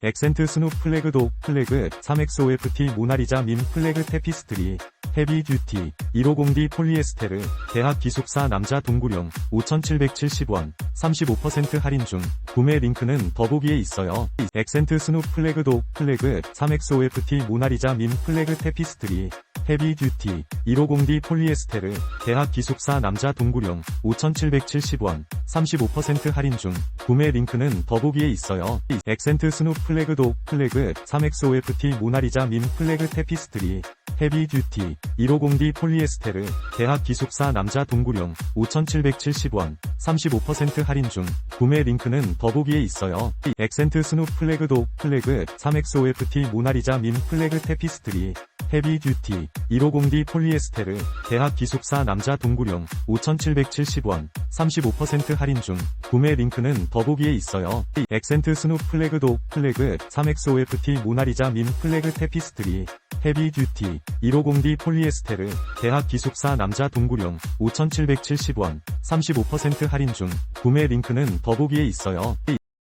액센트 스눕 플래그 독 플래그 3XOFT 모나리자 민 플래그 테피스트리 헤비 듀티 150D 폴리에스테르 대학 기숙사 남자 동구령 5,770원 35% 할인 중 구매 링크는 더보기에 있어요. 액센트 스눕 플래그 독 플래그 3XOFT 모나리자 민 플래그 테피스트리 헤비 듀티 150D 폴리에스테르 대학 기숙사 남자 동구령 5,770원 35% 할인 중 구매 링크는 더보기에 있어요. 액센트 스눕 플래그 독 플래그 3XOFT 모나리자 민 플래그 테피스트리 헤비 듀티 150D 폴리에스테르 대학 기숙사 남자 동구령 5,770원 35% 할인 중 구매 링크는 더보기에 있어요. 액센트 스눕 플래그 독 플래그 3XOFT 모나리자 민 플래그 테피스트리 헤비 듀티 150D 폴리에스테르 대학 기숙사 남자 동구령 5,770원 35% 할인 중 구매 링크는 더보기에 있어요. 액센트 스눕 플래그 독 플래그 3XOFT 모나리자 민 플래그 테피스트리 헤비 듀티 150D 폴리에스테르 대학 기숙사 남자 동구령 5,770원 35% 할인 중 구매 링크는 더보기에 있어요.